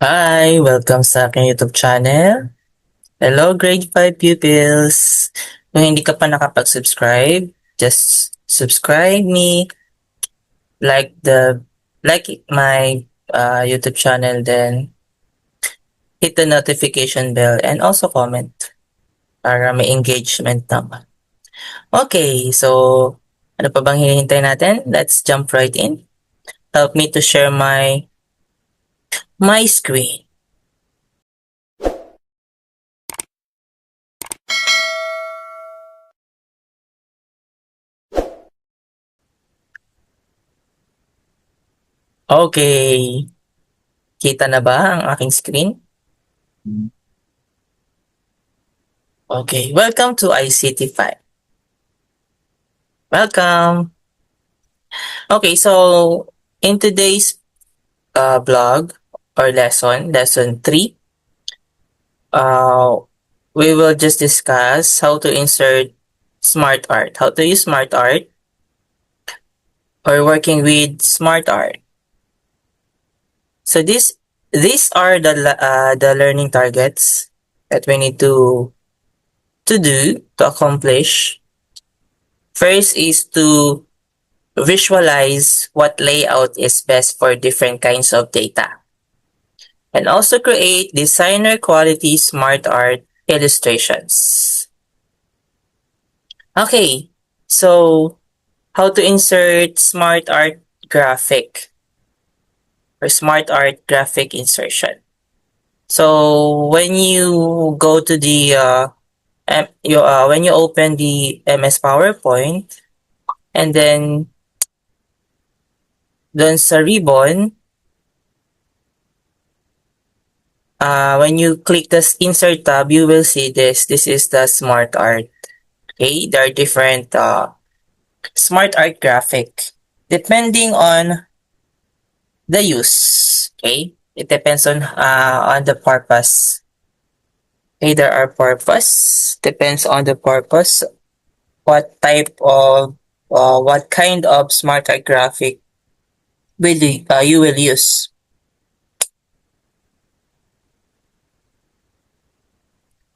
Hi! Welcome sa aking YouTube channel. Hello, grade 5 pupils! Kung hindi ka pa nakapag-subscribe, just subscribe me, like the like my uh, YouTube channel, then hit the notification bell and also comment para may engagement naman. Okay, so ano pa bang hinihintay natin? Let's jump right in. Help me to share my my screen. Okay. Kita na ba ang aking screen? Okay, welcome to ICT 5. Welcome! Okay, so in today's uh, blog or lesson, lesson 3, uh, we will just discuss how to insert smart art, how to use smart art or working with smart art. So this these are the uh, the learning targets that we need to to do to accomplish. First is to visualize what layout is best for different kinds of data. And also create designer quality smart art illustrations. Okay, so how to insert smart art graphic or smart art graphic insertion. So when you go to the uh, M- you, uh, when you open the MS PowerPoint and then dun sa ribbon, uh, when you click the insert tab, you will see this. This is the smart art. Okay, there are different uh, smart art graphic depending on the use. Okay, it depends on uh, on the purpose. Okay, there are purpose depends on the purpose. What type of uh, what kind of smart art graphic will you, uh, you will use?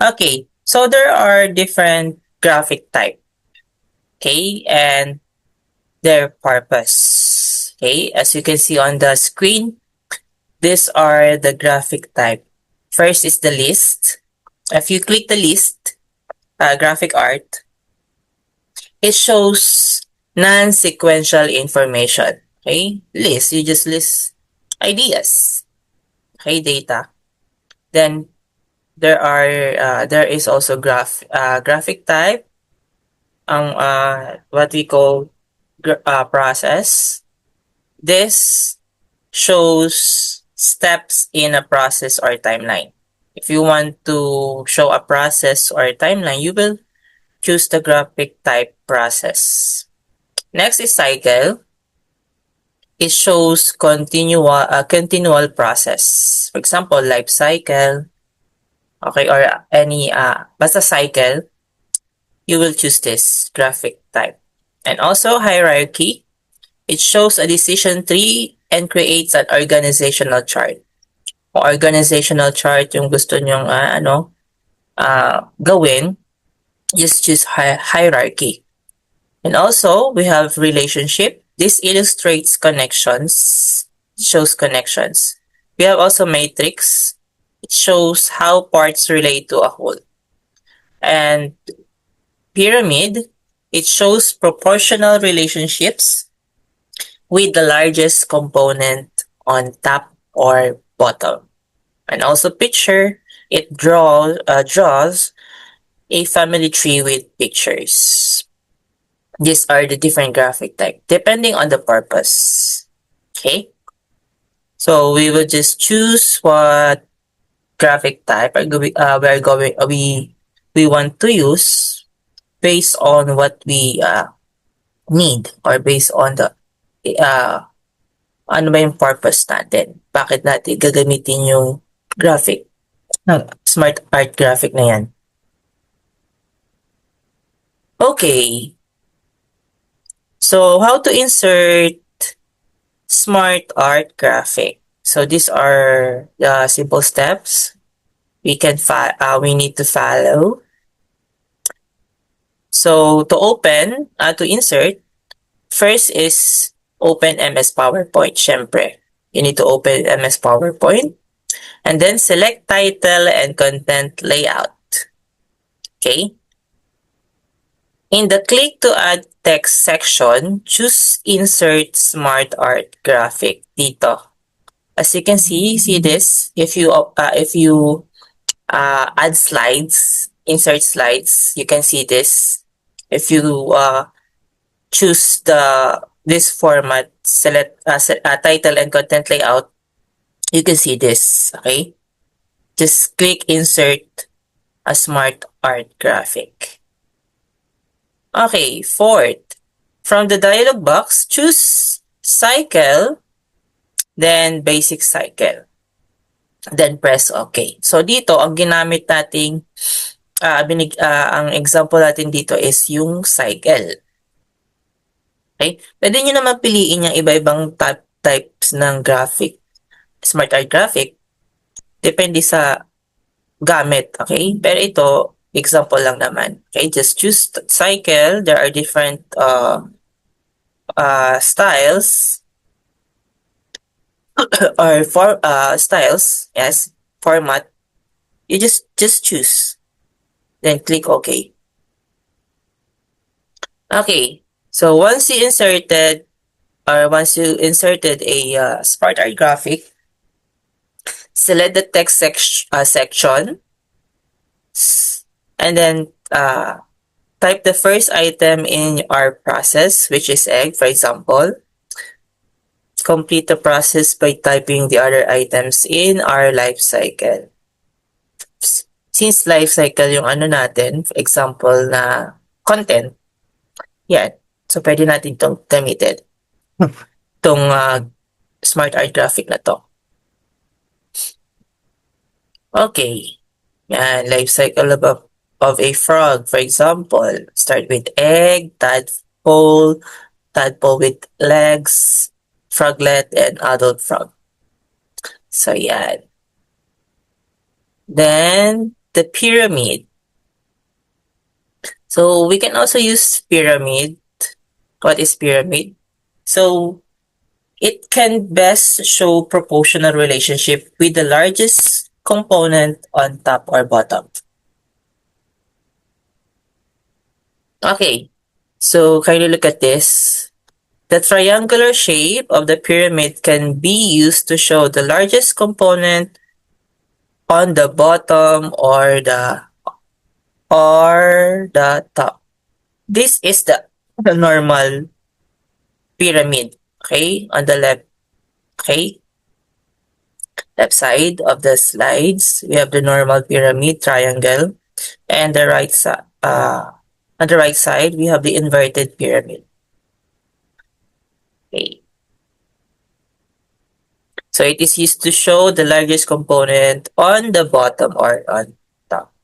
Okay, so there are different graphic type. Okay, and their purpose. Okay, as you can see on the screen, these are the graphic type. First is the list. If you click the list, uh, graphic art, it shows non-sequential information. Okay, list, you just list ideas. Okay, data. Then there are uh, there is also graph uh, graphic type ang uh, what we call uh, process. This shows steps in a process or timeline. If you want to show a process or a timeline you will choose the graphic type process. Next is cycle. It shows continual uh, continual process. For example life cycle okay, or any, uh, basta cycle, you will choose this graphic type. And also hierarchy, it shows a decision tree and creates an organizational chart. Kung organizational chart yung gusto nyong uh, ano, uh, gawin, just choose hi- hierarchy. And also, we have relationship. This illustrates connections, shows connections. We have also matrix. It shows how parts relate to a whole. And pyramid, it shows proportional relationships with the largest component on top or bottom. And also picture, it draw, uh, draws a family tree with pictures. These are the different graphic type depending on the purpose. Okay. So we will just choose what graphic type are going, uh, we're going, uh, we, we want to use based on what we uh, need or based on the uh, ano ba yung purpose natin? Bakit natin gagamitin yung graphic? Smart art graphic na yan. Okay. So, how to insert smart art graphic? So these are the simple steps we can uh, we need to follow. So to open, uh, to insert, first is open MS PowerPoint, syempre. You need to open MS PowerPoint. And then select title and content layout. Okay. In the click to add text section, choose insert smart art graphic dito. As you can see, see this, if you uh, if you uh, add slides, insert slides, you can see this if you uh, choose the this format, select uh, uh, title and content layout, you can see this, okay? Just click insert a smart art graphic. Okay, fourth, from the dialog box, choose cycle, then basic cycle. Then press OK. So dito, ang ginamit nating uh, binig, uh, ang example natin dito is yung cycle. Okay? Pwede nyo naman piliin yung iba-ibang type, types ng graphic. Smart art graphic. Depende sa gamit. Okay? Pero ito, example lang naman. Okay? Just choose cycle. There are different uh, uh, styles or for uh, styles. Yes. Format. You just just choose then click OK. Okay, so once you inserted or once you inserted a uh, smart art graphic, select the text sec uh, section and then uh, type the first item in our process, which is egg, for example. Complete the process by typing the other items in our life cycle since life cycle yung ano natin, example na content, yan. So, pwede natin itong gamitin. itong uh, smart art graphic na to. Okay. Yan, life cycle of a, of a frog, for example. Start with egg, tadpole, tadpole with legs, froglet, and adult frog. So, yan. Then, the pyramid. So we can also use pyramid. What is pyramid? So it can best show proportional relationship with the largest component on top or bottom. Okay, so kindly look at this. The triangular shape of the pyramid can be used to show the largest component on the bottom or the or the top. This is the, normal pyramid, okay, on the left, okay, left side of the slides, we have the normal pyramid triangle, and the right side, uh, on the right side, we have the inverted pyramid. So it is used to show the largest component on the bottom or on top.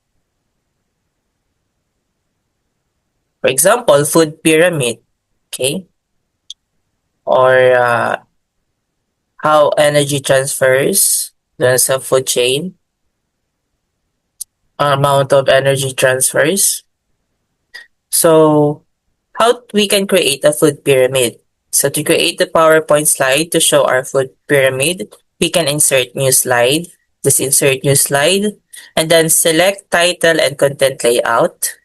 For example, food pyramid, okay? Or uh, how energy transfers dun sa food chain. Amount of energy transfers. So, how we can create a food pyramid? So to create the PowerPoint slide to show our food pyramid, we can insert new slide. Just insert new slide and then select title and content layout.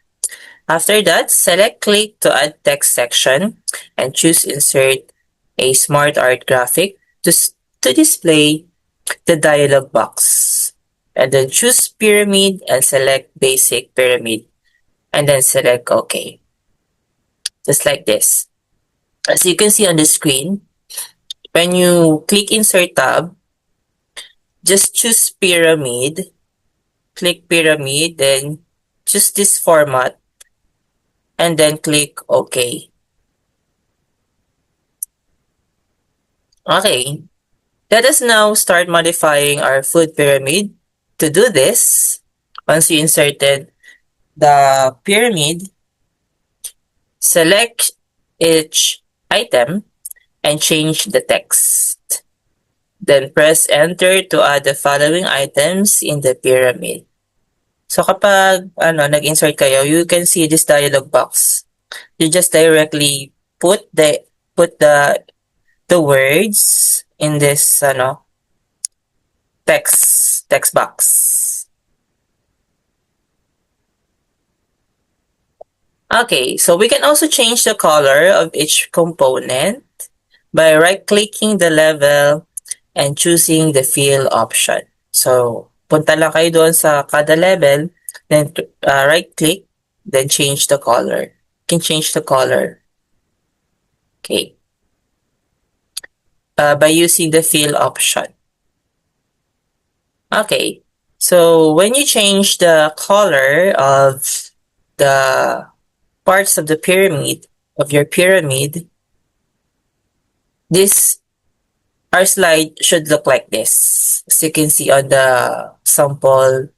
After that, select click to add text section and choose insert a smart art graphic to, to display the dialog box. And then choose pyramid and select basic pyramid and then select OK. Just like this. As you can see on the screen, when you click Insert tab, just choose Pyramid, click Pyramid, then choose this format, and then click OK. Okay, let us now start modifying our food pyramid. To do this, once you inserted the pyramid, select each item and change the text. Then press enter to add the following items in the pyramid. So kapag ano, nag-insert kayo, you can see this dialog box. You just directly put the put the the words in this ano text text box. Okay, so we can also change the color of each component by right-clicking the level and choosing the fill option. So, punta lang kayo doon sa kada level, then uh, right-click, then change the color. You can change the color. Okay. Uh, by using the fill option. Okay, so when you change the color of the parts of the pyramid, of your pyramid, this, our slide should look like this. As you can see on the sample,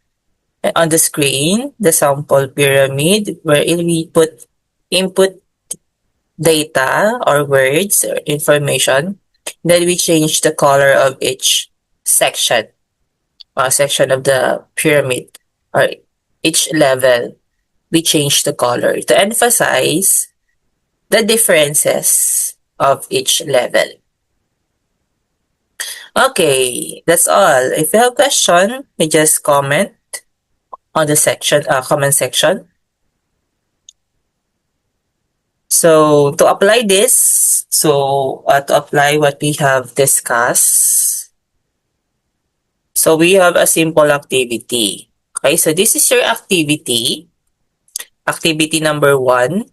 on the screen, the sample pyramid, where we put input data or words or information, then we change the color of each section, uh, section of the pyramid or each level we change the color to emphasize the differences of each level. Okay, that's all. If you have a question, you just comment on the section, uh, comment section. So to apply this, so uh, to apply what we have discussed, so we have a simple activity. Okay, so this is your activity. Activity number one,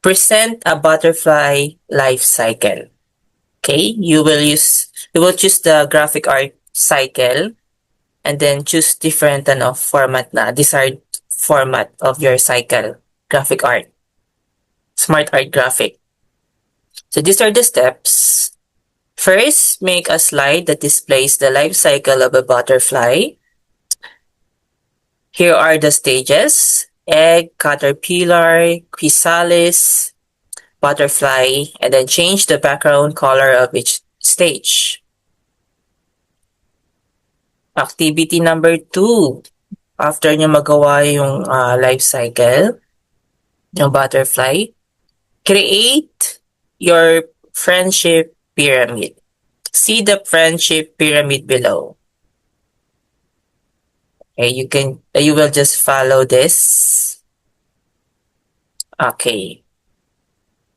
present a butterfly life cycle. Okay, you will use, you will choose the graphic art cycle and then choose different ano, format na, desired format of your cycle, graphic art, smart art graphic. So these are the steps. First, make a slide that displays the life cycle of a butterfly. Here are the stages egg, caterpillar, chrysalis, butterfly, and then change the background color of each stage. Activity number two. After nyo magawa yung uh, life cycle, yung butterfly, create your friendship pyramid. See the friendship pyramid below. Okay, you can, uh, you will just follow this. Okay.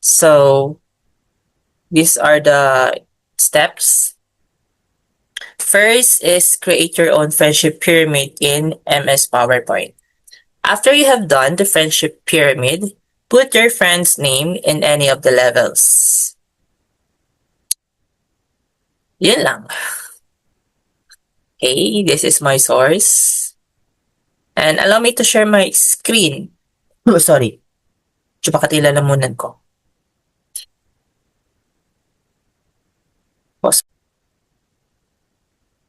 So, these are the steps. First is create your own friendship pyramid in MS PowerPoint. After you have done the friendship pyramid, put your friend's name in any of the levels. Yun lang. Okay, this is my source. And allow me to share my screen. Oh, sorry. Chupakatila lang muna ko. Pause.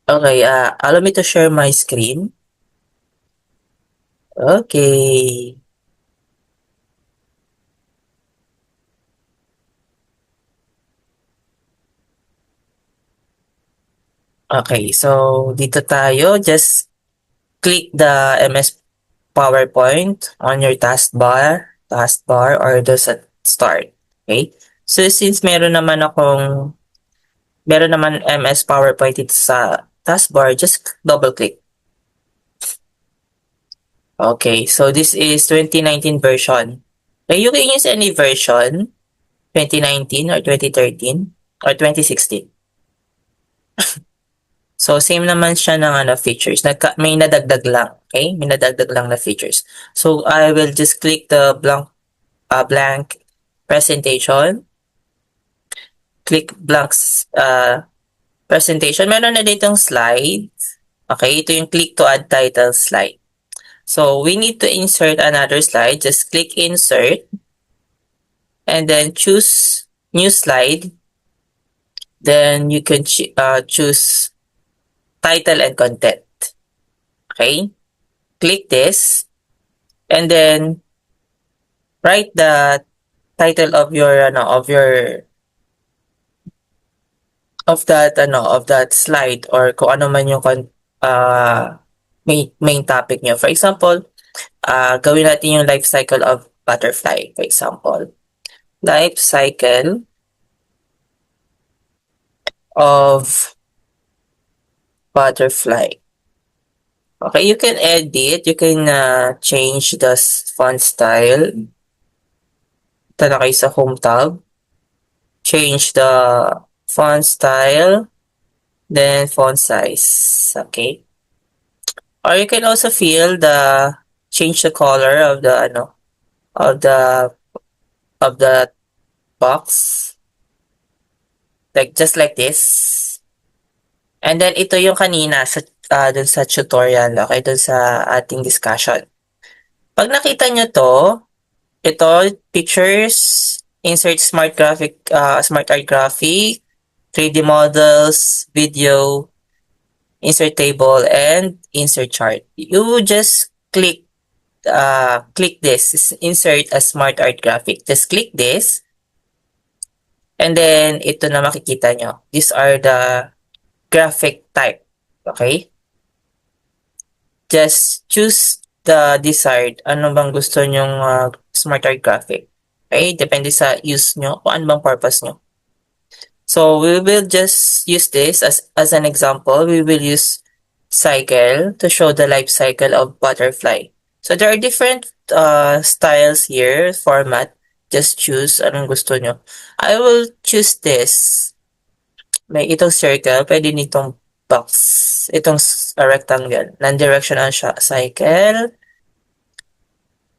Okay, uh, allow me to share my screen. Okay. Okay, so dito tayo. Just click the MS PowerPoint on your taskbar, taskbar or do sa start. Okay? So since meron naman akong meron naman MS PowerPoint dito sa taskbar, just double click. Okay, so this is 2019 version. Okay, you can use any version, 2019 or 2013 or 2016. So, same naman siya ng ano, features. Nagka, may nadagdag lang. Okay? May nadagdag lang na features. So, I will just click the blank, uh, blank presentation. Click blank uh, presentation. Meron na ditong slide. Okay? Ito yung click to add title slide. So, we need to insert another slide. Just click insert. And then choose new slide. Then you can uh, choose title and content. Okay? Click this and then write the title of your ano of your of that ano of that slide or kung ano man yung uh, main, main topic nyo. For example, uh, gawin natin yung life cycle of butterfly. For example, life cycle of butterfly. Okay, you can edit, you can uh, change the font style. Ito na kayo sa home tab. Change the font style, then font size. Okay. Or you can also feel the change the color of the ano of the of the box like just like this and then ito yung kanina sa uh, dun sa tutorial okay dun sa ating discussion pag nakita nyo to ito pictures insert smart graphic uh, smart art graphic 3D models video insert table and insert chart you just click uh, click this, insert a smart art graphic. Just click this. And then, ito na makikita nyo. These are the graphic type. Okay? Just choose the desired. Ano bang gusto nyong uh, smart art graphic. Okay? Depende sa use nyo kung ano bang purpose nyo. So, we will just use this as, as an example. We will use cycle to show the life cycle of butterfly. So there are different uh, styles here, format. Just choose anong gusto nyo. I will choose this. May itong circle, pwede nitong box. Itong rectangle. Non-directional siya. Cycle.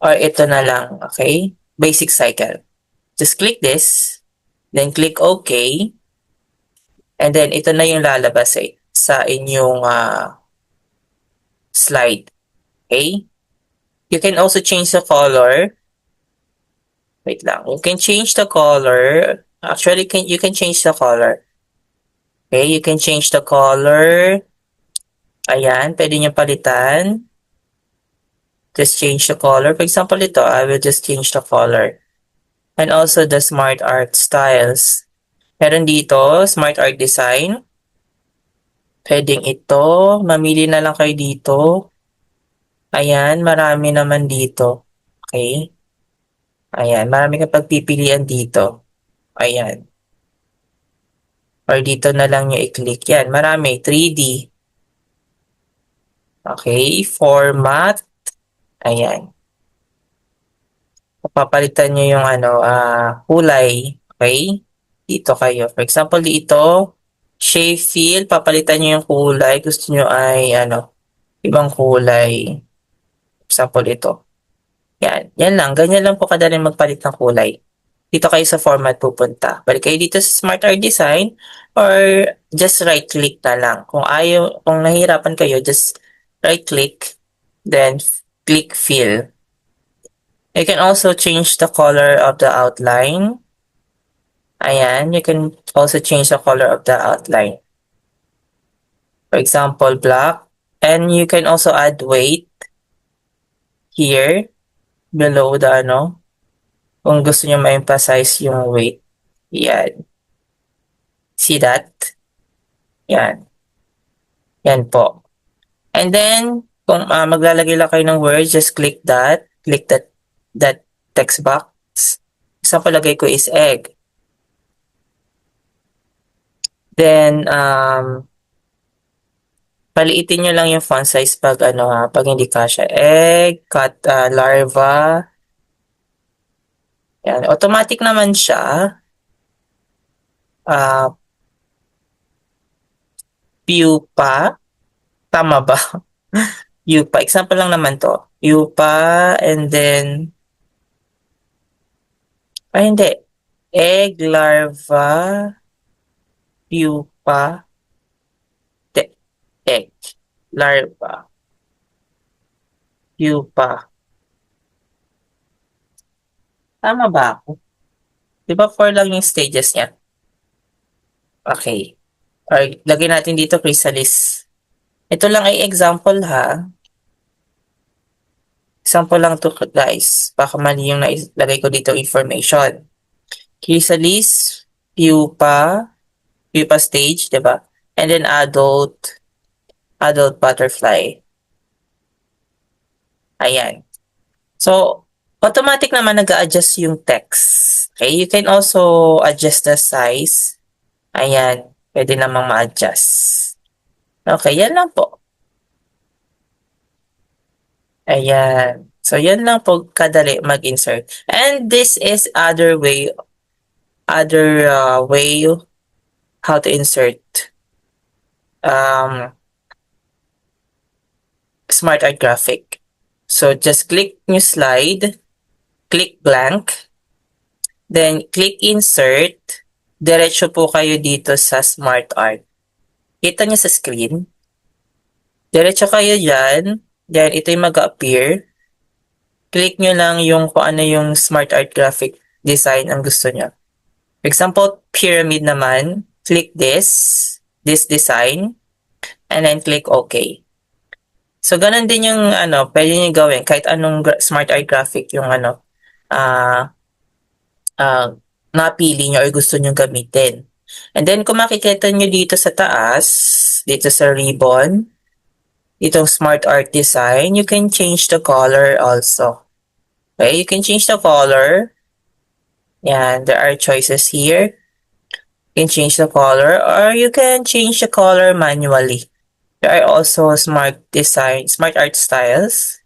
Or ito na lang, okay? Basic cycle. Just click this. Then click OK. And then ito na yung lalabas eh, sa inyong uh, slide. Okay? You can also change the color. Wait lang. You can change the color. Actually, can you can change the color. Okay, you can change the color. Ayan, pwede nyo palitan. Just change the color. For example, ito, I will just change the color. And also the smart art styles. Meron dito, smart art design. Pwedeng ito. Mamili na lang kayo dito. Ayan, marami naman dito. Okay? Ayan, marami kang pagpipilian dito. Ayan. Or dito na lang nyo i-click. Yan, marami. 3D. Okay, format. Ayan. Papalitan nyo yung ano, uh, kulay. Okay? Dito kayo. For example, dito, shape fill, papalitan nyo yung kulay. Gusto nyo ay, ano, ibang kulay example ito. Yan. Yan lang. Ganyan lang po kadaling magpalit ng kulay. Dito kayo sa format pupunta. Balik kayo dito sa Smart Art Design or just right click na lang. Kung ayaw, kung nahihirapan kayo, just right click then click fill. You can also change the color of the outline. Ayan, you can also change the color of the outline. For example, black. And you can also add weight here, below the ano, kung gusto niyo ma-emphasize yung weight. Yan. See that? Yan. Yan po. And then, kung uh, maglalagay lang kayo ng words, just click that. Click that, that text box. Example, lagay ko is egg. Then, um, Paliitin nyo lang yung font size pag ano ha, pag hindi kasha. Egg, cut, uh, larva. Yan. Automatic naman siya. Uh, pupa. Tama ba? pupa. Example lang naman to. Pupa and then ay hindi. Egg, larva, pupa, egg, larva, pupa. Tama ba ako? Di ba four lang yung stages niya? Okay. Or, lagay natin dito chrysalis. Ito lang ay example ha. Example lang to guys. Baka mali yung nailagay ko dito information. Chrysalis, pupa, pupa stage, di ba? And then adult, adult butterfly. Ayan. So, automatic naman nag adjust yung text. Okay, you can also adjust the size. Ayan, pwede namang ma-adjust. Okay, yan lang po. Ayan. So, yan lang po kadali mag-insert. And this is other way, other uh, way how to insert um, smart art graphic. So, just click new slide, click blank, then click insert, diretso po kayo dito sa smart art. Kita niyo sa screen. Diretso kayo dyan, then ito yung mag-appear. Click nyo lang yung kung ano yung smart art graphic design ang gusto nyo. For example, pyramid naman, click this, this design, and then click OK. So, ganun din yung ano, pwede nyo gawin kahit anong smart art graphic yung ano, uh, uh, napili nyo or gusto nyo gamitin. And then, kung makikita nyo dito sa taas, dito sa ribbon, itong smart art design, you can change the color also. Okay, you can change the color. Yan, there are choices here. You can change the color or you can change the color manually. There are also smart design, smart art styles.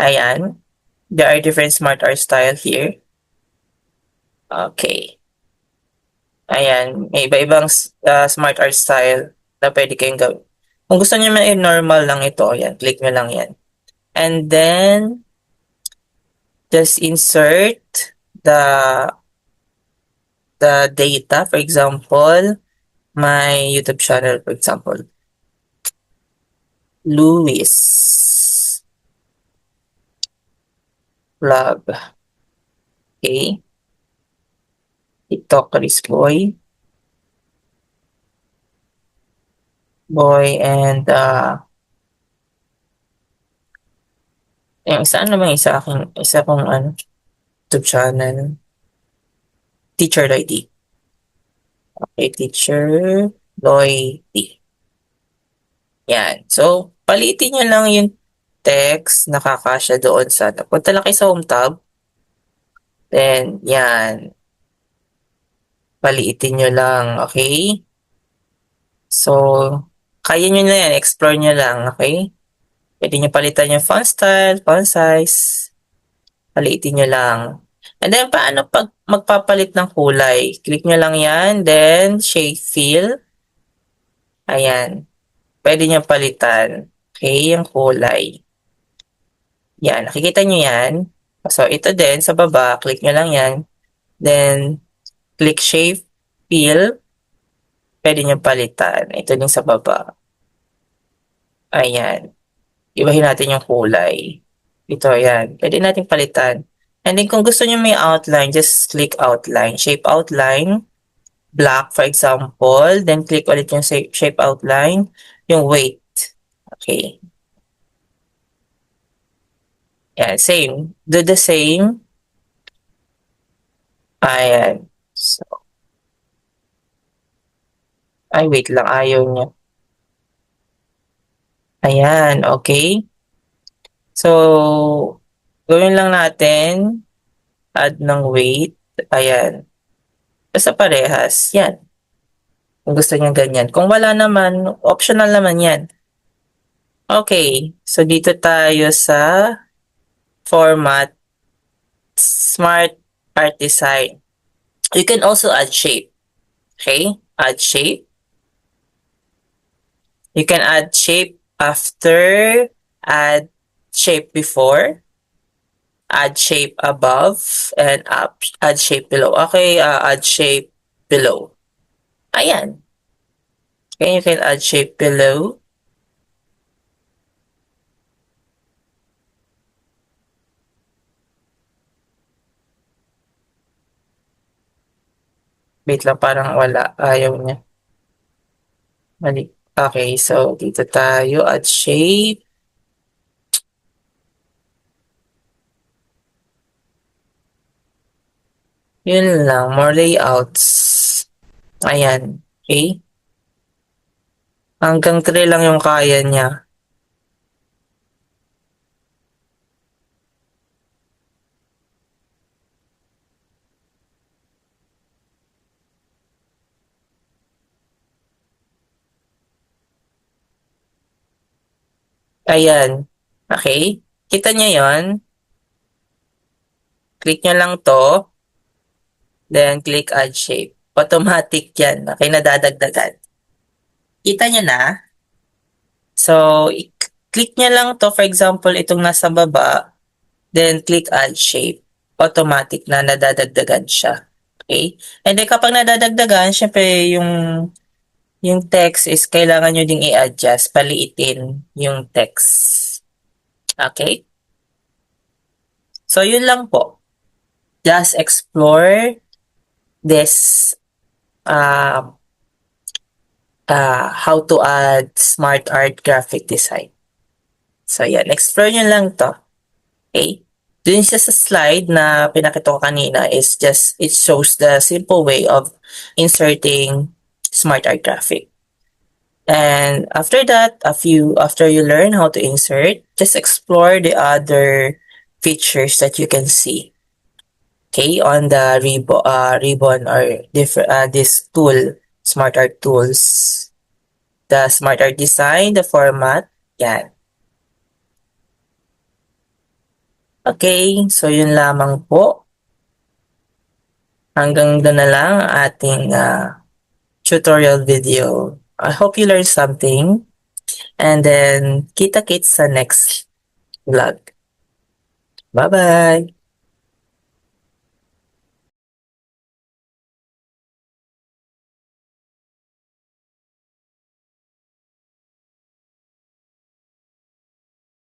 Ayan. There are different smart art style here. Okay. Ayan, may iba-ibang uh, smart art style na pwede kayong gawin. Kung gusto niyo may normal lang ito, yan, click nyo lang yan. And then, just insert the the data. For example, my YouTube channel, for example. Louis vlog. Okay. TikTok Chris Boy. boy and uh, yung isa naman isa aking isa kong ano YouTube channel Teacher Loy D. Okay, Teacher Loy D. Yan. So, palitin nyo lang yung text nakakasya doon sa punta lang kayo sa home tab. Then, yan. Paliitin nyo lang, okay? So, kaya nyo na yan, explore nyo lang, okay? Pwede nyo palitan yung font style, font size. Palitin nyo lang. And then, paano pag magpapalit ng kulay? Click nyo lang yan, then shape fill. Ayan. Pwede nyo palitan. Okay, yung kulay. Yan, nakikita nyo yan. So, ito din, sa baba, click nyo lang yan. Then, click shape fill pwede nyo palitan. Ito din sa baba. Ayan. Ibahin natin yung kulay. Ito, ayan. Pwede natin palitan. And then kung gusto nyo may outline, just click outline. Shape outline. Black, for example. Then click ulit yung shape outline. Yung weight. Okay. Yeah, same. Do the same. Ayan. So, ay, wait lang. Ayaw niya. Ayan, okay. So, gawin lang natin. Add ng weight. Ayan. Basta parehas. Yan. Kung gusto niya ganyan. Kung wala naman, optional naman yan. Okay. So, dito tayo sa format Smart Art Design. You can also add shape. Okay? Add shape. You can add shape after, add shape before, add shape above, and up, add shape below. Okay, uh, add shape below. Ayan. Okay, you can add shape below. Wait lang, parang wala. Ayaw niya. Mali. Okay, so dito tayo at shape. Yun lang, more layouts. Ayan. Okay? Hanggang 3 lang yung kaya niya. Ayan. Okay? Kita niyo yon? Click nyo lang to. Then, click add shape. Automatic yan. Okay, nadadagdagan. Kita nyo na? So, click nyo lang to. For example, itong nasa baba. Then, click add shape. Automatic na nadadagdagan siya. Okay? And then, kapag nadadagdagan, syempre, yung yung text is kailangan nyo ding i-adjust, paliitin yung text. Okay? So, yun lang po. Just explore this uh, uh, how to add smart art graphic design. So, yan. Explore nyo lang to. Okay? Dun siya sa slide na pinakita ko kanina is just, it shows the simple way of inserting smart art graphic. And after that, a few, after you learn how to insert, just explore the other features that you can see. Okay, on the ribbon, uh, ribbon or different, uh, this tool, Smart Art Tools. The Smart Art Design, the format, yan. Okay, so yun lamang po. Hanggang doon na lang ating uh, tutorial video. I hope you learned something. And then, kita-kits sa next vlog. Bye-bye!